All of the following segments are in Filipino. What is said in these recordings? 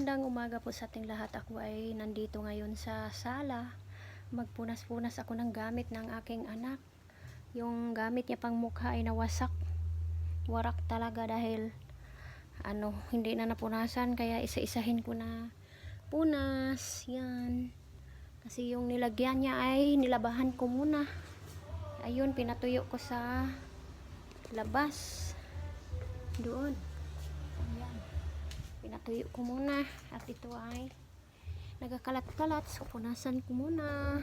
Magandang umaga po sa ating lahat. Ako ay nandito ngayon sa sala. Magpunas-punas ako ng gamit ng aking anak. Yung gamit niya pang mukha ay nawasak. Warak talaga dahil ano, hindi na napunasan kaya isa-isahin ko na punas. Yan. Kasi yung nilagyan niya ay nilabahan ko muna. Ayun, pinatuyo ko sa labas. Doon. Pinatuyo ko muna. At ito ay nagakalat-kalat. So punasan ko muna.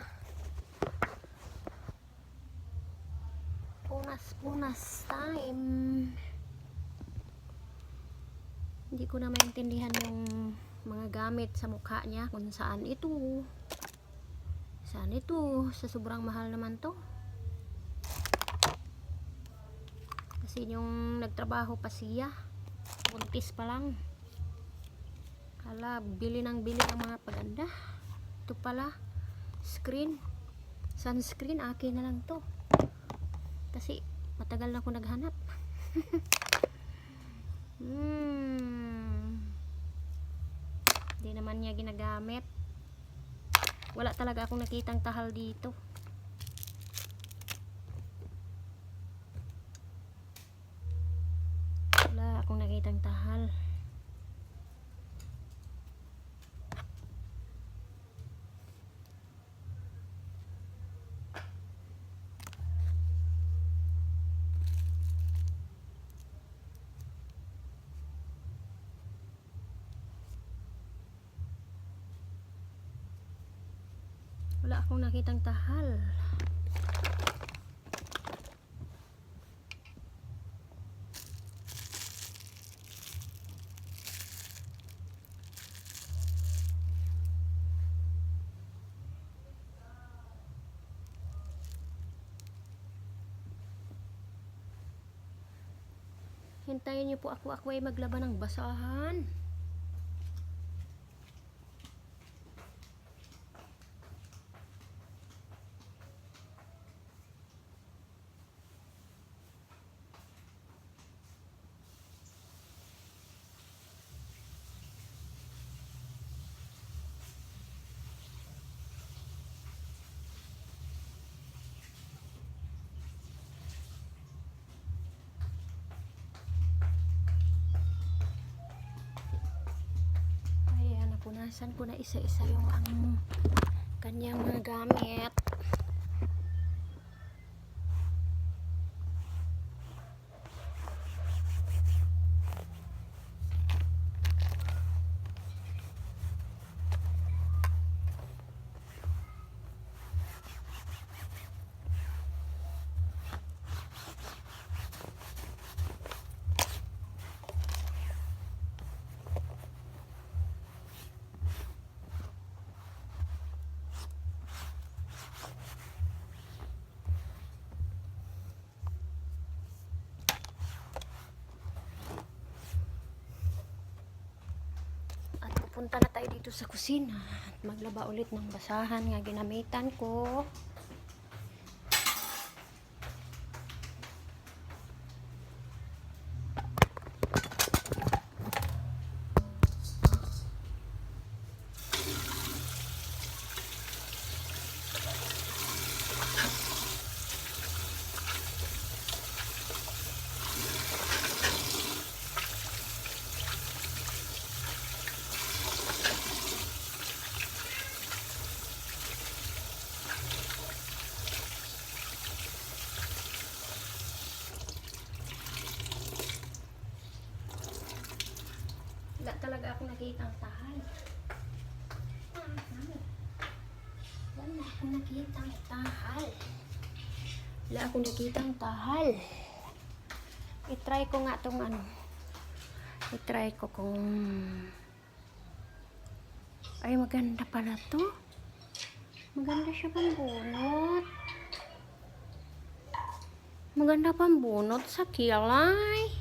Punas punas time. Hindi ko na maintindihan yung mga gamit sa mukha niya kung saan ito. Saan ito? Sa sobrang mahal naman to. Kasi yung nagtrabaho pa siya buntis pa lang Hala, bili ng bili ng mga paganda. Ito pala, screen. Sunscreen, akin na lang to. Kasi, matagal na ako naghanap. hmm. Hindi naman niya ginagamit. Wala talaga akong nakitang tahal dito. Wala akong nakitang tahal. Wala akong nakitang tahal. Hintayin niyo po ako. Ako ay maglaban ng basahan. Ayan, napunasan ko na isa-isa yung ang kanyang mga gamit. At pupunta na tayo dito sa kusina at maglaba ulit ng basahan nga ginamitan ko. Wala nakitang tahal. Ah, ano? Wala akong nakitang tahal. Wala akong nakitang tahal. I-try ko nga tong ano. I-try ko kung... Ay, maganda pala to. Maganda siya pang bunot. Maganda pang bunot sa kilay.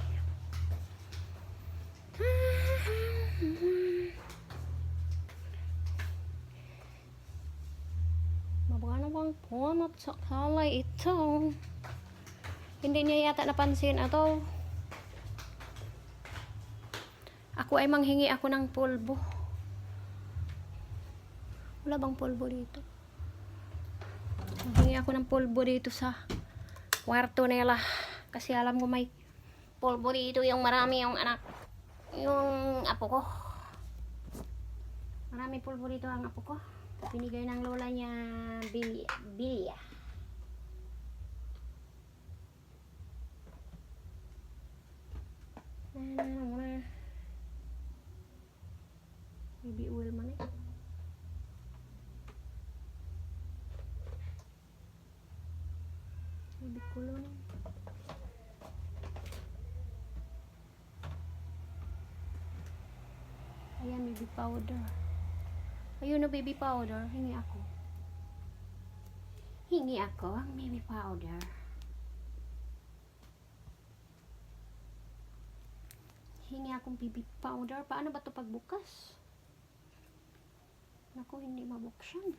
Mabaka bang punot sa kalay ito. Hindi niya yata napansin ato. Ako ay manghingi ako ng pulbo. Wala bang pulbo dito? Hingi ako ng pulbo dito sa kwarto nila. Kasi alam ko may pulbo dito yung marami yung anak. Yung apo ko. Marami pulbo dito ang apo ko. Binigay ng lola niya Bilya. Bilya. Baby oil man eh. Baby kulon. Ayan, baby powder. Ayun na baby powder. Hingi ako. Hingi ako ang baby powder. Hingi akong baby powder. Paano ba to pagbukas? Naku, hindi mabuksan.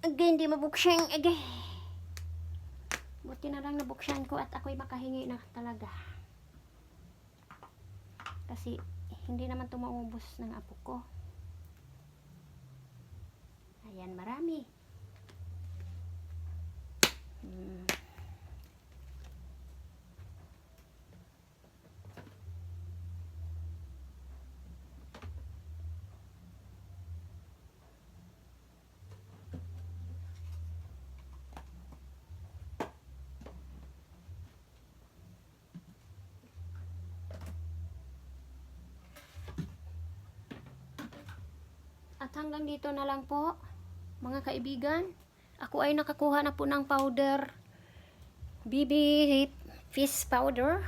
Agay, hindi mabuksan. Agay. Buti na lang nabuksan ko at ako'y makahingi na talaga. Kasi hindi naman ito maubos ng apo ko. Ayan, marami. Hmm. At hanggang dito na lang po, mga kaibigan. Ako ay nakakuha na po ng powder. BB Fish Powder.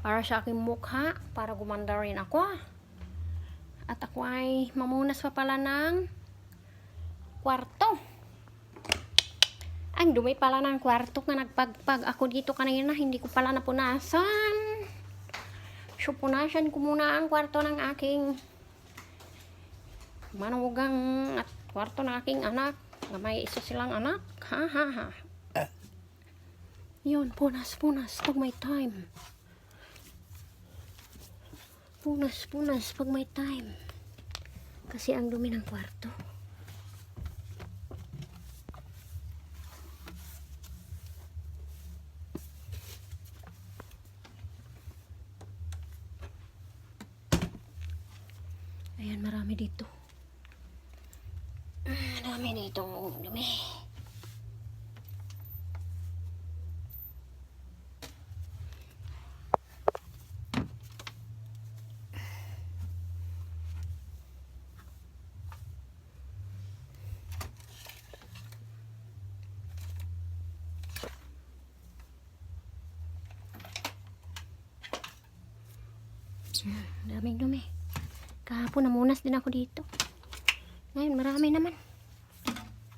Para sa aking mukha. Para gumanda rin ako. At ako ay mamunas pa pala ng kwarto. Ang dumi pala ng kwarto nga nagpagpag ako dito kanina. Hindi ko pala napunasan. So, punasan ko muna ang kwarto ng aking manugang at kwarto ng aking anak. Nga may isa silang anak. Ha ha ha. Yun punas punas. Pag may time. Punas punas. Pag may time. Kasi ang dumi ng kwarto. Ayan marami dito Dami nito dumi. Ah, daming dumi. Kahapon namunas din ako dito. Ngayon, marami naman.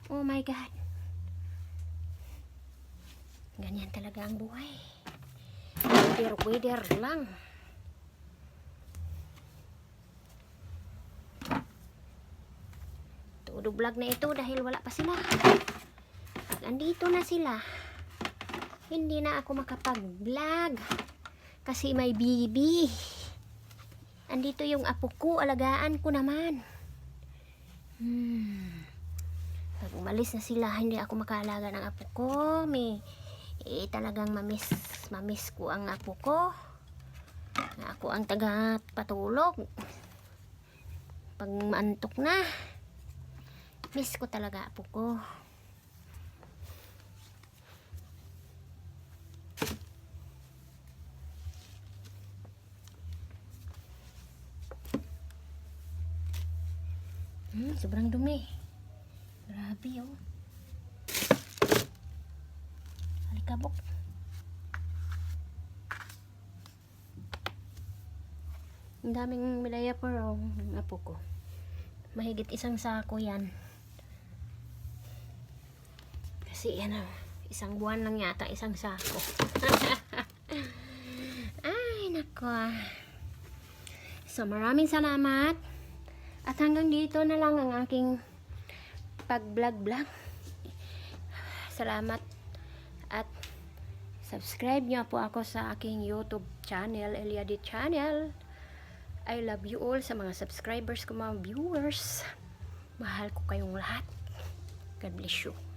Oh my God. Ganyan talaga ang buhay. Weather, weather lang. Todo vlog na ito dahil wala pa sila. Pag andito na sila, hindi na ako makapag-vlog. Kasi may bibi. Andito yung apo ko, alagaan ko naman. Hmm. Pag umalis na sila, hindi ako makaalaga ng apo ko. May, eh, talagang mamiss, mamiss ko ang apo ko. Na ako ang taga patulog. Pag maantok na, miss ko talaga apo ko. Hmm, sobrang dumi. Grabe, oh. Alikabok. Ang daming milaya po ng apo ko. Mahigit isang sako yan. Kasi yan oh, isang buwan lang yata isang sako. Ay, nako. ah. So, maraming salamat. At hanggang dito na lang ang aking pag-vlog-vlog. Salamat at subscribe nyo po ako sa aking YouTube channel, Eliadi Channel. I love you all sa mga subscribers ko, mga viewers. Mahal ko kayong lahat. God bless you.